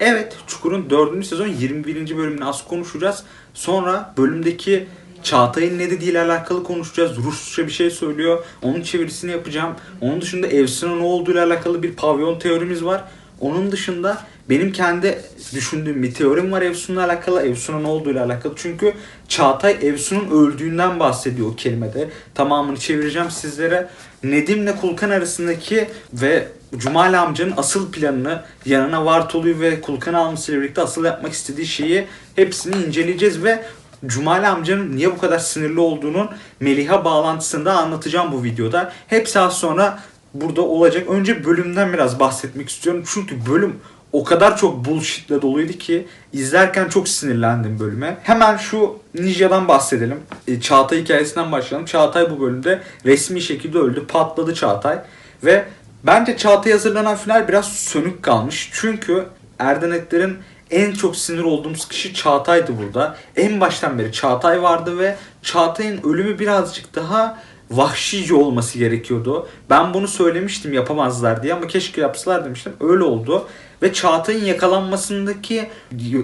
Evet, Çukur'un 4. sezon 21. bölümünü az konuşacağız. Sonra bölümdeki Çağatay'ın ne dediğiyle alakalı konuşacağız. Rusça bir şey söylüyor. Onun çevirisini yapacağım. Onun dışında Evsun'a ne olduğuyla alakalı bir pavyon teorimiz var. Onun dışında benim kendi düşündüğüm bir teorim var Evsun'la alakalı. Evsun'a ne olduğuyla alakalı. Çünkü Çağatay Evsun'un öldüğünden bahsediyor o kelimede. Tamamını çevireceğim sizlere. Nedim'le Kulkan arasındaki ve Cumali amcanın asıl planını yanına Vartolu'yu ve Kulkan'ı almasıyla birlikte asıl yapmak istediği şeyi hepsini inceleyeceğiz ve Cumali amcanın niye bu kadar sinirli olduğunun Meliha bağlantısını da anlatacağım bu videoda. Hepsi az sonra burada olacak. Önce bölümden biraz bahsetmek istiyorum. Çünkü bölüm o kadar çok bullshitle doluydu ki izlerken çok sinirlendim bölüme. Hemen şu Ninja'dan bahsedelim. E, Çağatay hikayesinden başlayalım. Çağatay bu bölümde resmi şekilde öldü. Patladı Çağatay. Ve bence Çağatay'a hazırlanan final biraz sönük kalmış. Çünkü Erdenetlerin en çok sinir olduğum kişi Çağatay'dı burada. En baştan beri Çağatay vardı ve Çağatay'ın ölümü birazcık daha vahşice olması gerekiyordu. Ben bunu söylemiştim yapamazlar diye ama keşke yapsalar demiştim. Öyle oldu. Ve Çağatay'ın yakalanmasındaki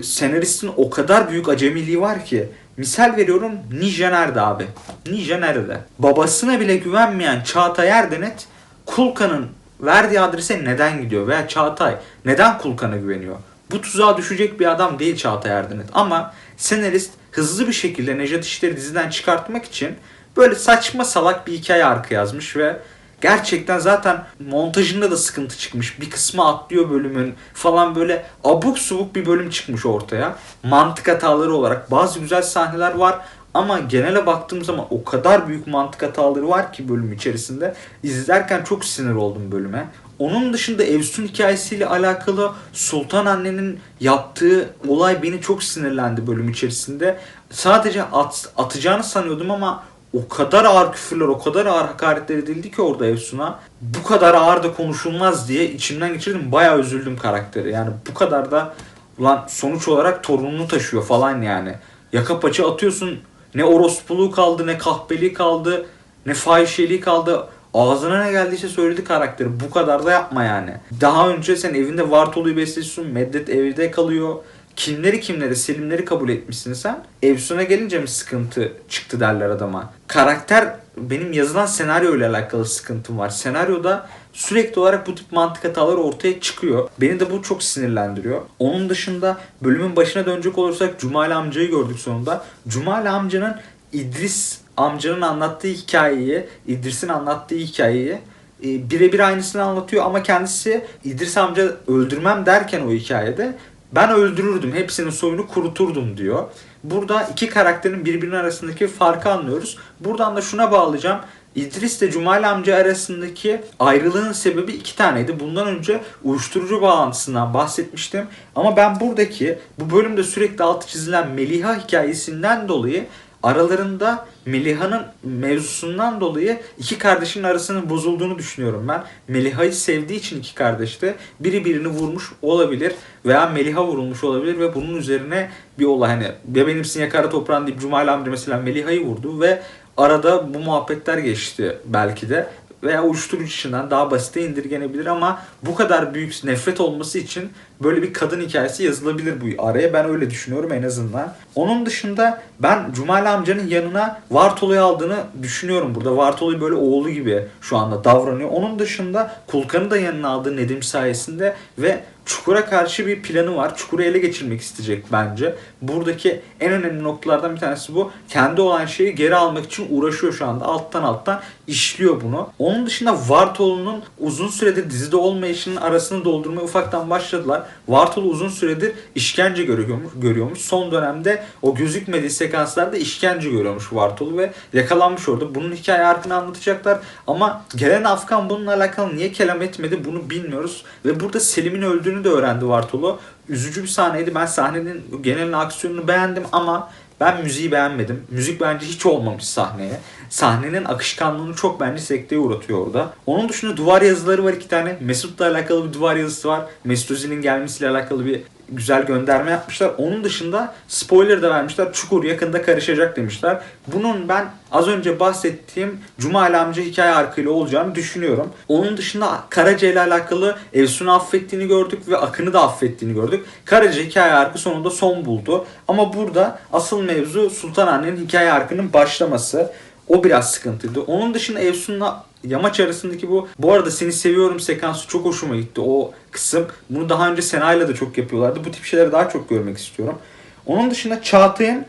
senaristin o kadar büyük acemiliği var ki. Misal veriyorum Ninja nerede abi? Ninja nerede? Babasına bile güvenmeyen Çağatay Erdenet Kulkan'ın verdiği adrese neden gidiyor? Veya Çağatay neden Kulkan'a güveniyor? Bu tuzağa düşecek bir adam değil Çağatay Erdenet. Ama senarist hızlı bir şekilde Nejat İşler'i diziden çıkartmak için böyle saçma salak bir hikaye arka yazmış ve gerçekten zaten montajında da sıkıntı çıkmış. Bir kısmı atlıyor bölümün falan böyle abuk subuk bir bölüm çıkmış ortaya. Mantık hataları olarak bazı güzel sahneler var ama genele baktığım zaman o kadar büyük mantık hataları var ki bölüm içerisinde. İzlerken çok sinir oldum bölüme. Onun dışında Evsun hikayesiyle alakalı Sultan annenin yaptığı olay beni çok sinirlendi bölüm içerisinde. Sadece at, atacağını sanıyordum ama o kadar ağır küfürler, o kadar ağır hakaretler edildi ki orada Evsun'a. Bu kadar ağır da konuşulmaz diye içimden geçirdim. Bayağı üzüldüm karakteri. Yani bu kadar da ulan sonuç olarak torununu taşıyor falan yani. Yaka paça atıyorsun. Ne orospuluğu kaldı, ne kahpeliği kaldı, ne fahişeliği kaldı. Ağzına ne geldiyse söyledi karakteri. Bu kadar da yapma yani. Daha önce sen evinde Vartolu'yu besliyorsun. Meddet evde kalıyor. Kimleri kimleri, Selimleri kabul etmişsin sen. Evsun'a gelince mi sıkıntı çıktı derler adama. Karakter benim yazılan senaryo ile alakalı sıkıntım var. Senaryoda sürekli olarak bu tip mantık hataları ortaya çıkıyor. Beni de bu çok sinirlendiriyor. Onun dışında bölümün başına dönecek olursak Cumali amcayı gördük sonunda. Cumali amcanın İdris amcanın anlattığı hikayeyi, İdris'in anlattığı hikayeyi e, birebir aynısını anlatıyor ama kendisi İdris amca öldürmem derken o hikayede ben öldürürdüm, hepsinin soyunu kuruturdum diyor. Burada iki karakterin birbirinin arasındaki farkı anlıyoruz. Buradan da şuna bağlayacağım. İdris ile Cumali amca arasındaki ayrılığın sebebi iki taneydi. Bundan önce uyuşturucu bağlantısından bahsetmiştim. Ama ben buradaki bu bölümde sürekli altı çizilen Meliha hikayesinden dolayı aralarında Meliha'nın mevzusundan dolayı iki kardeşin arasının bozulduğunu düşünüyorum ben. Meliha'yı sevdiği için iki kardeşte biri birini vurmuş olabilir veya Meliha vurulmuş olabilir ve bunun üzerine bir olay hani ya benimsin ya kara toprağın deyip Cumali amca mesela Meliha'yı vurdu ve arada bu muhabbetler geçti belki de. Veya uyuşturucu içinden daha basite indirgenebilir ama bu kadar büyük nefret olması için böyle bir kadın hikayesi yazılabilir bu araya. Ben öyle düşünüyorum en azından. Onun dışında ben Cumali amcanın yanına Vartolu'yu aldığını düşünüyorum burada. Vartolu böyle oğlu gibi şu anda davranıyor. Onun dışında Kulkan'ı da yanına aldı Nedim sayesinde ve Çukur'a karşı bir planı var. Çukur'u ele geçirmek isteyecek bence. Buradaki en önemli noktalardan bir tanesi bu. Kendi olan şeyi geri almak için uğraşıyor şu anda. Alttan alttan işliyor bunu. Onun dışında Vartolu'nun uzun süredir dizide olmayışının arasını doldurmaya ufaktan başladılar. Vartolu uzun süredir işkence görüyormuş, görüyormuş. Son dönemde o gözükmediği sekanslarda işkence görüyormuş Vartolu ve yakalanmış orada. Bunun hikaye arkını anlatacaklar ama gelen Afgan bununla alakalı niye kelam etmedi bunu bilmiyoruz. Ve burada Selim'in öldüğünü de öğrendi Vartolu. Üzücü bir sahneydi. Ben sahnenin genel aksiyonunu beğendim ama ben müziği beğenmedim. Müzik bence hiç olmamış sahneye. Sahnenin akışkanlığını çok bence sekteye uğratıyor orada. Onun dışında duvar yazıları var iki tane. Mesut'la alakalı bir duvar yazısı var. Mesut Özil'in gelmesiyle alakalı bir güzel gönderme yapmışlar. Onun dışında spoiler da vermişler. Çukur yakında karışacak demişler. Bunun ben az önce bahsettiğim Cumali amca hikaye arkıyla olacağını düşünüyorum. Onun dışında Karaca ile alakalı Evsun'u affettiğini gördük ve Akın'ı da affettiğini gördük. Karaca hikaye arkı sonunda son buldu. Ama burada asıl mevzu Sultan Anne'nin hikaye arkının başlaması. O biraz sıkıntıydı. Onun dışında Evsun'la Yamaç arasındaki bu bu arada seni seviyorum sekansı çok hoşuma gitti o kısım. Bunu daha önce Sena'yla da çok yapıyorlardı. Bu tip şeyleri daha çok görmek istiyorum. Onun dışında Çağatay'ın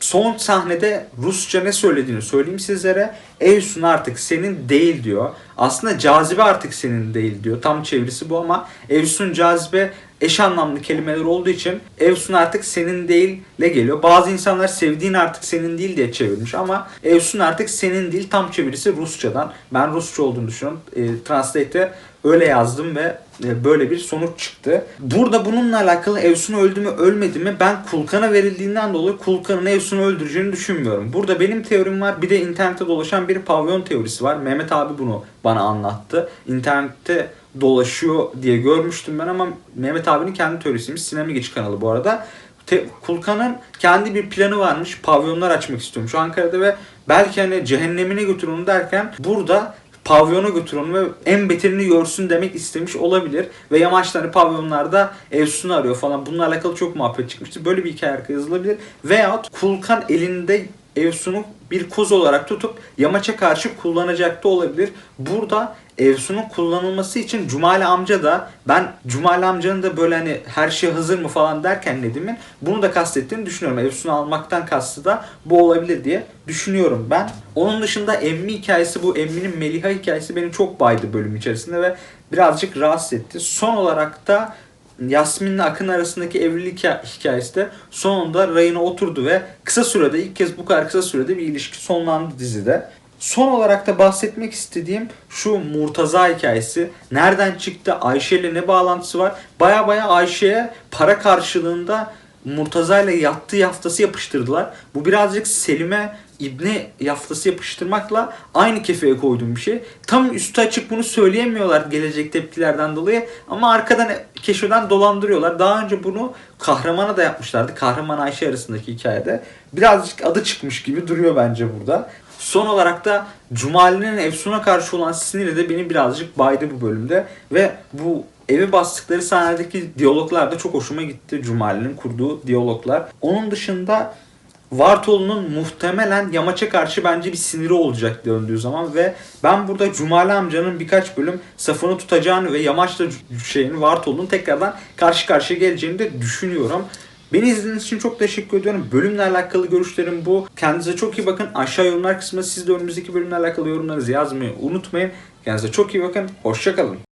son sahnede Rusça ne söylediğini söyleyeyim sizlere. Evsun artık senin değil diyor. Aslında cazibe artık senin değil diyor. Tam çevirisi bu ama Evsun cazibe eş anlamlı kelimeler olduğu için Evsun artık senin değille geliyor. Bazı insanlar sevdiğin artık senin değil diye çevirmiş ama Evsun artık senin değil tam çevirisi Rusçadan. Ben Rusça olduğunu düşünüyorum. E, Translate'e öyle yazdım ve e, böyle bir sonuç çıktı. Burada bununla alakalı Evsun öldü mü ölmedi mi ben Kulkan'a verildiğinden dolayı Kulkan'ın Evsun'u öldüreceğini düşünmüyorum. Burada benim teorim var. Bir de internette dolaşan bir pavyon teorisi var. Mehmet abi bunu bana anlattı. İnternette dolaşıyor diye görmüştüm ben ama Mehmet abinin kendi teorisiymiş. Sinema Geç kanalı bu arada. Kulkan'ın kendi bir planı varmış. Pavyonlar açmak istiyormuş Ankara'da ve belki hani cehennemine götür onu derken burada pavyona götür onu ve en beterini görsün demek istemiş olabilir. Ve yamaçta hani pavyonlarda Evsun'u arıyor falan. Bununla alakalı çok muhabbet çıkmıştı. Böyle bir hikaye arka yazılabilir. Veyahut Kulkan elinde Evsun'u bir koz olarak tutup yamaça karşı kullanacak da olabilir. Burada Evsun'un kullanılması için Cumali amca da ben Cumali amcanın da böyle hani her şey hazır mı falan derken Nedim'in bunu da kastettiğini düşünüyorum. Evsun'u almaktan kastı da bu olabilir diye düşünüyorum ben. Onun dışında Emmi hikayesi bu Emmi'nin Meliha hikayesi beni çok baydı bölüm içerisinde ve birazcık rahatsız etti. Son olarak da Yasmin'le Akın arasındaki evlilik hika- hikayesi de sonunda rayına oturdu ve kısa sürede ilk kez bu kadar kısa sürede bir ilişki sonlandı dizide. Son olarak da bahsetmek istediğim şu Murtaza hikayesi. Nereden çıktı? Ayşe ile ne bağlantısı var? Baya baya Ayşe'ye para karşılığında Murtaza ile yattığı yaftası yapıştırdılar. Bu birazcık Selim'e İbne yaftası yapıştırmakla aynı kefeye koyduğum bir şey. Tam üstü açık bunu söyleyemiyorlar gelecek tepkilerden dolayı ama arkadan keşfeden dolandırıyorlar. Daha önce bunu kahramana da yapmışlardı. Kahraman Ayşe arasındaki hikayede. Birazcık adı çıkmış gibi duruyor bence burada. Son olarak da Cumali'nin Efsun'a karşı olan siniri de beni birazcık baydı bu bölümde. Ve bu evi bastıkları sahnedeki diyaloglar da çok hoşuma gitti Cumali'nin kurduğu diyaloglar. Onun dışında Vartolu'nun muhtemelen Yamaç'a karşı bence bir siniri olacak döndüğü zaman ve ben burada Cumali amcanın birkaç bölüm safını tutacağını ve Yamaç'la şeyin Vartolu'nun tekrardan karşı karşıya geleceğini de düşünüyorum. Beni izlediğiniz için çok teşekkür ediyorum. Bölümle alakalı görüşlerim bu. Kendinize çok iyi bakın. Aşağı yorumlar kısmında siz de önümüzdeki bölümle alakalı yorumlarınızı yazmayı unutmayın. Kendinize çok iyi bakın. Hoşçakalın.